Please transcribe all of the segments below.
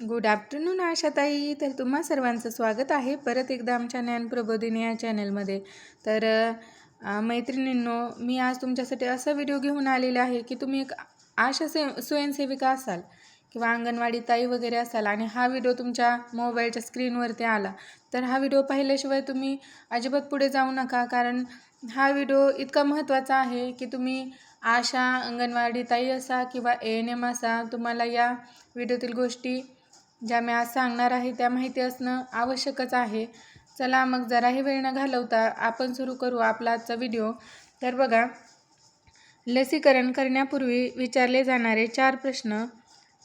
Good afternoon आशाताई. तर तुम्हा सर्वांचं स्वागत आहे. परत एकदा आमच्या ज्ञान प्रबोधिनी या चॅनलमध्ये. तर मैत्रिणींनो मी आज तुमच्यासाठी असा व्हिडिओ घेऊन आलेला आहे की तुम्ही एक आशा से स्वयंसेविका असाल किंवा अंगणवाडी ताई वगैरे असाल आणि हा व्हिडिओ तुमच्या मोबाईलच्या स्क्रीनवरती आला तर हा व्हिडिओ पाहिल्याशिवाय तुम्ही अजिबात पुढे जाऊ नका. कारण हा व्हिडिओ इतका महत्त्वाचा आहे की तुम्ही आशा अंगणवाडी ताई असा किंवा ए एन एम असा तुम्हाला या व्हिडिओतील गोष्टी ज्या मी आज सांगणार आहे त्या माहिती असणं आवश्यकच आहे. चला मग जराही वेळ न घालवता आपण सुरू करू आपला आजचा व्हिडिओ. तर बघा लसीकरण करण्यापूर्वी विचारले जाणारे चार प्रश्न.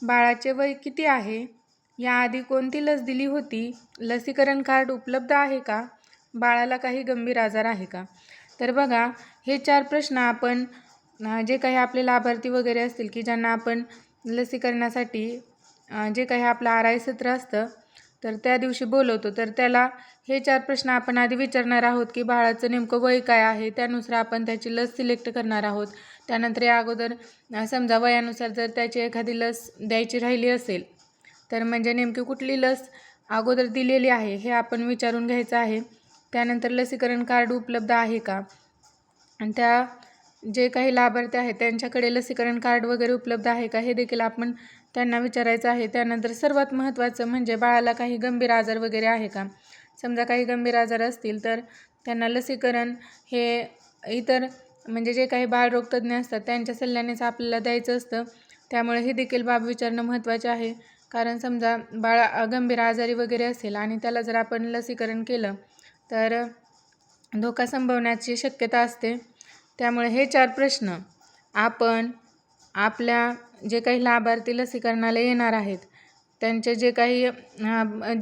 बाळाचे वय किती आहे? याआधी कोणती लस दिली होती? लसीकरण कार्ड उपलब्ध आहे का? बाळाला काही गंभीर आजार आहे का? तर बघा हे चार प्रश्न आपण जे काही आपले लाभार्थी वगैरे असतील की ज्यांना आपण लसीकरणासाठी जे काही आपलं आर आय सत्र असतं तर त्या दिवशी बोलवतो. तर त्याला हे चार प्रश्न आपण आधी विचारणार आहोत की बाळाचं नेमकं वय काय आहे त्यानुसार आपण त्याची लस सिलेक्ट करणार आहोत. त्यानंतर या अगोदर समजा वयानुसार जर त्याची एखादी लस द्यायची राहिली असेल तर म्हणजे नेमकी कुठली लस अगोदर दिलेली आहे हे आपण विचारून घ्यायचं आहे. त्यानंतर लसीकरण कार्ड उपलब्ध आहे का? आणि त्या जे काही लाभार्थी आहेत त्यांच्याकडे लसीकरण कार्ड वगैरे उपलब्ध आहे का हे देखील आपण त्यांना विचारायचं आहे. त्यानंतर सर्वात महत्त्वाचं म्हणजे बाळाला काही गंभीर आजार वगैरे आहे का? समजा काही गंभीर आजार असतील तर त्यांना लसीकरण हे इतर म्हणजे जे काही बाळरोगतज्ञ असतात त्यांच्या सल्ल्यानेच आपल्याला द्यायचं असतं. त्यामुळे हे देखील बाब विचारणं महत्त्वाचे आहे. कारण समजा बाळ गंभीर आजारी वगैरे असेल आणि त्याला जर आपण लसीकरण केलं तर धोका संभवण्याची शक्यता असते. त्यामुळे हे चार प्रश्न आपण आपल्या जे काही लाभार्थी लसीकरणाला येणार आहेत त्यांचे जे काही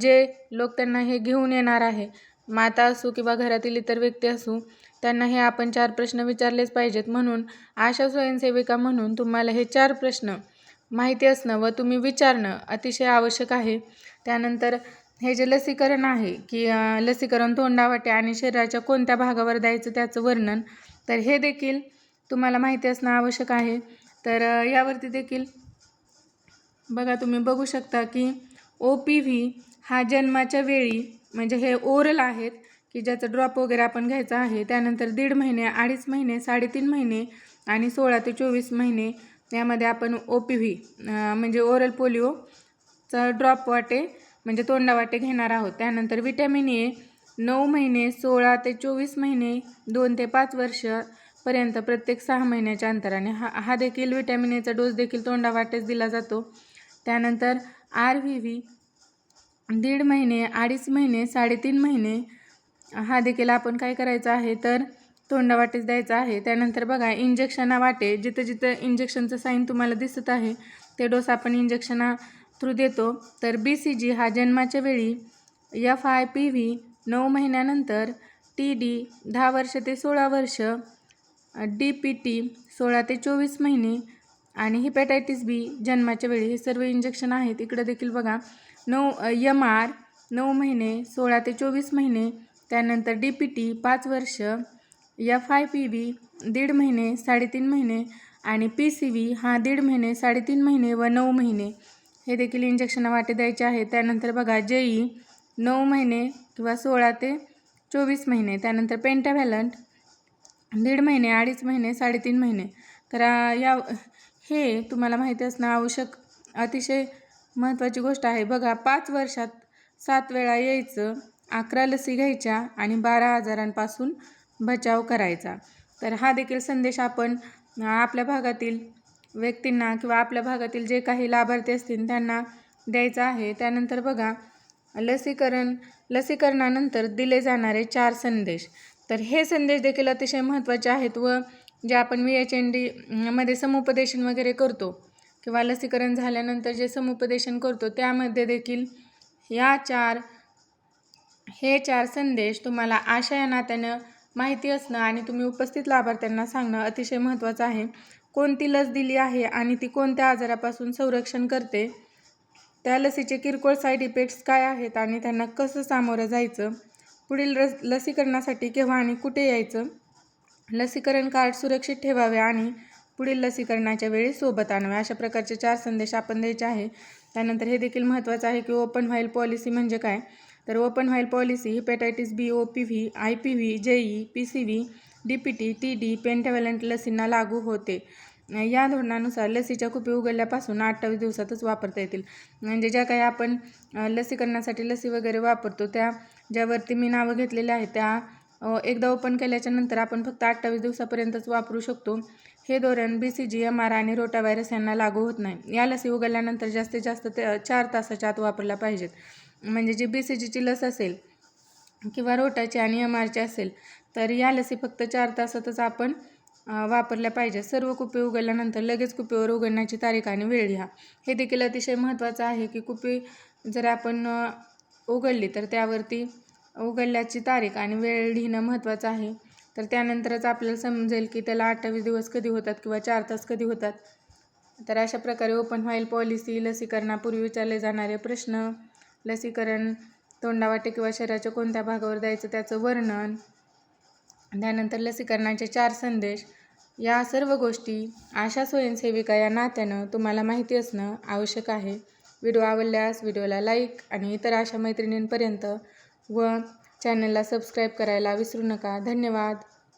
जे लोक त्यांना हे घेऊन येणार आहे माता असू किंवा घरातील इतर व्यक्ती असू त्यांना हे आपण चार प्रश्न विचारलेच पाहिजेत. म्हणून आशा स्वयंसेविका म्हणून तुम्हाला हे चार प्रश्न माहिती असणं व तुम्ही विचारणं अतिशय आवश्यक आहे. त्यानंतर हे जे लसीकरण आहे की लसीकरण तोंडावाटे आणि शरीराच्या कोणत्या भागावर द्यायचं त्याचं वर्णन तर हे देखील तुम्हाला माहिती असणं आवश्यक आहे. तर यावरती देखील बघा तुम्ही बघू शकता की ओ पी व्ही हा जन्माच्या वेळी म्हणजे हे ओरल आहेत की ज्याचं ड्रॉप वगैरे आपण घ्यायचा आहे त्यानंतर दीड महिने अडीच महिने साडेतीन महिने आणि सोळा ते चोवीस महिने यामध्ये आपण ओ पी व्ही म्हणजे ओरल पोलिओचा ड्रॉप वाटे म्हणजे तोंडावाटे घेणार आहोत. त्यानंतर विटॅमिन ए नऊ महिने सोळा ते चोवीस महिने दोन ते पाच वर्ष पर्यंत प्रत्येक सहा महिन्याच्या अंतराने. हा हा देखील व्हिटॅमिन एचा डोस देखील तोंडावाटेच दिला जातो. त्यानंतर आर व्ही व्ही दीड महिने अडीच महिने साडेतीन महिने हा देखील आपण काय करायचं आहे तर तोंडावाटेच द्यायचा आहे. त्यानंतर बघा इंजेक्शना वाटे जिथं जिथं इंजेक्शनचं साईन तुम्हाला दिसत आहे ते डोस आपण इंजेक्शना थ्रू देतो. तर बी सी जी हा जन्माच्या वेळी एफ आय पी व्ही नऊ महिन्यानंतर टी डी दहा वर्ष ते सोळा वर्ष डी पी टी सोळा ते चोवीस महिने आणि हिपॅटायटिस बी जन्माच्या वेळी हे सर्व इंजेक्शन आहेत. इकडं देखील बघा. नऊ यम आर नऊ महिने सोळा ते चोवीस महिने त्यानंतर डी पी टी पाच वर्ष एफ आय पी व्ही दीड महिने साडेतीन महिने आणि पी सी व्ही हा दीड महिने साडेतीन महिने व नऊ महिने हे देखील इंजेक्शन वाटे द्यायचे आहे त्यानंतर बघा जे ई नऊ महिने किंवा सोळा ते चोवीस महिने त्यानंतर पेंटाव्हॅलंट दीड महिने अडीच महिने साडेतीन महिने. तर या हे तुम्हाला माहिती असणं आवश्यक अतिशय महत्त्वाची गोष्ट आहे. बघा पाच वर्षात सात वेळा यायचं अकरा लसी घ्यायच्या आणि बारा आजारांपासून बचाव करायचा. तर हा देखील संदेश आपण आपल्या भागातील व्यक्तींना किंवा आपल्या भागातील जे काही लाभार्थी असतील त्यांना द्यायचा आहे. त्यानंतर बघा लसीकरण लसीकरणानंतर दिले जाणारे चार संदेश. तर हे संदेश देखील अतिशय महत्त्वाचे आहेत व जे आपण व्ही एच एन डी मध्ये समुपदेशन वगैरे करतो किंवा लसीकरण झाल्यानंतर जे समुपदेशन करतो त्यामध्ये देखील या चार हे चार संदेश तुम्हाला आशा या नात्यानं माहिती असणं आणि तुम्ही उपस्थित लाभार्थ्यांना सांगणं अतिशय महत्त्वाचं आहे. कोणती लस दिली आहे आणि ती कोणत्या आजारापासून संरक्षण करते? त्या लसीचे किरकोळ साईड इफेक्ट्स काय आहेत आणि त्यांना कसं सामोरं जायचं? पुढील रस लसीकरणासाठी केव्हा आणि कुठे यायचं? लसीकरण कार्ड सुरक्षित ठेवावे आणि पुढील लसीकरणाच्या वेळी सोबत आणावे. अशा प्रकारचे चार संदेश आपण द्यायचे आहे. त्यानंतर हे देखील महत्त्वाचं आहे की ओपन व्हाईल पॉलिसी म्हणजे काय? तर open vial policy hepatitis B O P V I P V JE P C V D P T T D pentavalent लसींना लागू होते. या धोरणानुसार लसीच्या कुपी उघडल्यापासून अठ्ठावीस दिवसातच वापरता येतील. म्हणजे ज्या काही आपण लसीकरणासाठी लसी वगैरे वापरतो त्या ज्यावरती मी नावं घेतलेली आहेत त्या एकदा ओपन केल्याच्यानंतर आपण फक्त अठ्ठावीस दिवसापर्यंतच वापरू शकतो. हे धोरण B C G M R आणि रोटा व्हायरस यांना लागू होत नाही. या लसी उघडल्यानंतर जास्तीत जास्त ते चार तासाच्या आत वापरल्या पाहिजेत. म्हणजे जी बी सी जीची लस असेल किंवा रोटाची आणि एम आरची असेल तर या लसी फक्त चार तासातच आपण वापरल्या पाहिजेत. सर्व कुपी उघडल्यानंतर लगेच कुपीवर उघडण्याची तारीख आणि वेळ लिहा हे देखील अतिशय महत्त्वाचं आहे की कुपी जर आपण उघडली तर त्यावरती उघडल्याची तारीख आणि वेळ लिहिणं महत्त्वाचं आहे. तर त्यानंतरच आपल्याला समजेल की त्याला अठ्ठावीस दिवस कधी होतात किंवा चार तास कधी होतात. तर अशा प्रकारे ओपन व्हाईल पॉलिसी लसीकरणापूर्वी विचारले जाणारे प्रश्न लसीकरण तोंडावाटे किंवा शरीराच्या कोणत्या भागावर द्यायचं त्याचं वर्णन त्यानंतर लसीकरणाचे चार संदेश या सर्व गोष्टी आशा स्वयंसेविका या नात्यानं तुम्हाला माहिती असणं आवश्यक आहे. व्हिडिओ आवडल्यास व्हिडिओला लाईक आणि इतर आशा मैत्रिणींपर्यंत व चॅनलला सबस्क्राईब करायला विसरू नका. धन्यवाद.